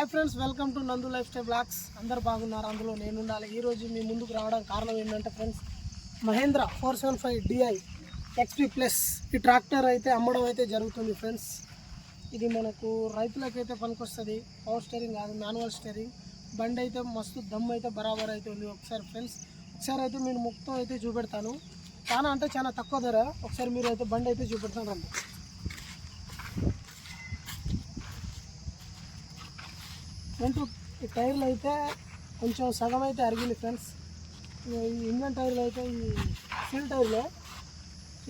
Hi friends welcome to Nandu lifestyle blogs అందరు బాగున్నారు? అందులో నేను ఉండాలి. ఈరోజు మీ ముందుకు రావడానికి కారణం ఏంటంటే friends Mahindra four seven five DI XP plus ఈ ట్రాక్టర్ అయితే అమ్మడం అయితే జరుగుతుంది ఫ్రెండ్స్ ఇది మనకు రైతులకైతే పనికొస్తుంది. పవర్ స్టీరింగ్ కాదు మాన్యువల్ స్టీరింగ్ బండి అయితే మస్తు దమ్ అయితే బరాబర్ అయితే ఉంది. ఒకసారి ఫ్రెండ్స్ ఒకసారి అయితే నేను మొత్తం అయితే చూపెడతాను. చాలా అంటే చాలా తక్కువ ధర. ఒకసారి మీరు అయితే బండి అయితే చూపెడతాను రండి. ఫ్రంట్ టైర్లు అయితే కొంచెం సగం అయితే అరిగింది ఫ్రెండ్స్. ఈ ఇంజన్ టైర్లు అయితే ఈ సీల్ టైర్లో.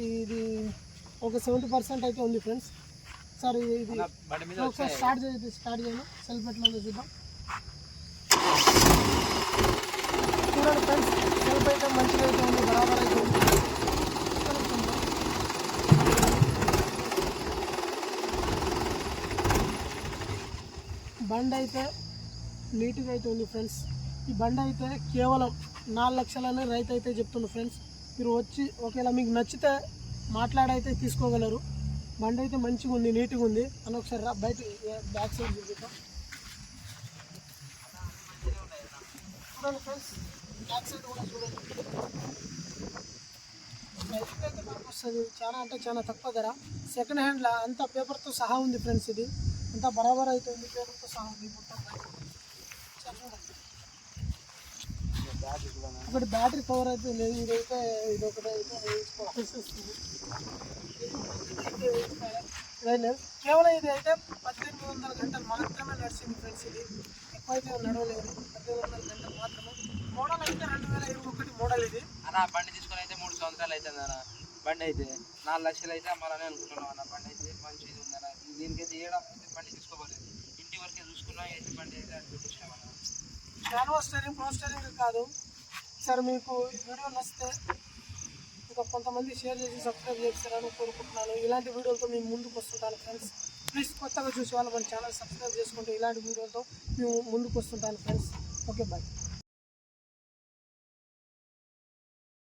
ఇది ఒక సెవెంటీ పర్సెంట్ అయితే ఉంది ఫ్రెండ్స్. సార్ ఇది ఇది ఒకసారి స్టార్ట్ చేసి స్టార్ట్ చేయను సెల్ఫ్ ఎట్లా చూద్దాం. చూడండి ఫ్రెండ్స్ సెల్ఫ్ అయితే మంచిగా అయితే ఉంది బరాబర్ అయితే ఉంది. బండి అయితే నీట్గా అయితే ఉంది ఫ్రెండ్స్. ఈ బండి అయితే కేవలం నాలుగు లక్షలని రైతు అయితే చెప్తుంది ఫ్రెండ్స్. మీరు వచ్చి ఒకవేళ మీకు నచ్చితే మాట్లాడైతే తీసుకోగలరు. బండి అయితే మంచిగా ఉంది నీట్గా ఉంది. అని ఒకసారి రా బయట బ్యాక్ సైడ్ చూపిస్తాం చూడండి ఫ్రెండ్స్ బ్యాక్ సైడ్ కూడా చూడండి. అయితే మనకు వస్తుంది. చాలా అంటే చాలా తక్కువ ధర. సెకండ్ హ్యాండ్లో అంత పేపర్తో సహా ఉంది ఫ్రెండ్స్ ఇది. అంతా బరాబర్ అయితే ఉంది పేపర్తో సహా ఉంది మొత్తం. ఒకటి బ్యాటరీ పవర్ అయితే లేదు ఇదైతే ఇది ఒకటి అయితే లేదు. కేవలం ఇది అయితే పద్దెనిమిది వందల గంటలు మాత్రమే నడిచింది ఫ్రెండ్స్ ఇది. ఎక్కువైతే నడవలేదు పద్దెనిమిది వందల గంటలు మాత్రమే. మోడల్ అయితే రెండు వేల ఇరవై ఒకటి మోడల్ ఇది. అన్న బండి తీసుకొని అయితే మూడు సంవత్సరాలు అవుతుంది అన్న. బండి అయితే నాలుగు లక్షలు అయితే అమ్మాలని అనుకుంటున్నాం అన్న. బండి అయితే మంచి ఇది ఉందన్న. దీనికైతే ఏడా బండి తీసుకోవాలి ఇంటి వరకే చూసుకున్నా అయితే బండి అయితే అటు పెట్టేసినాం అన్న మాన్యువల్ స్టీరింగ్ ప్రో స్టీరింగ్ కాదు. సార్ మీకు వీడియో నచ్చితే ఇంకా కొంతమంది షేర్ చేసి సబ్స్క్రైబ్ చేస్తారని కోరుకుంటున్నాను. ఇలాంటి వీడియోలతో మేము ముందుకు వస్తుంటాను ఫ్రెండ్స్. ప్లీజ్ కొత్తగా చూసే వాళ్ళు మన ఛానల్ సబ్స్క్రైబ్ చేసుకుంటే ఇలాంటి వీడియోలతో మేము ముందుకు వస్తుంటాను ఫ్రెండ్స్. Okay bye.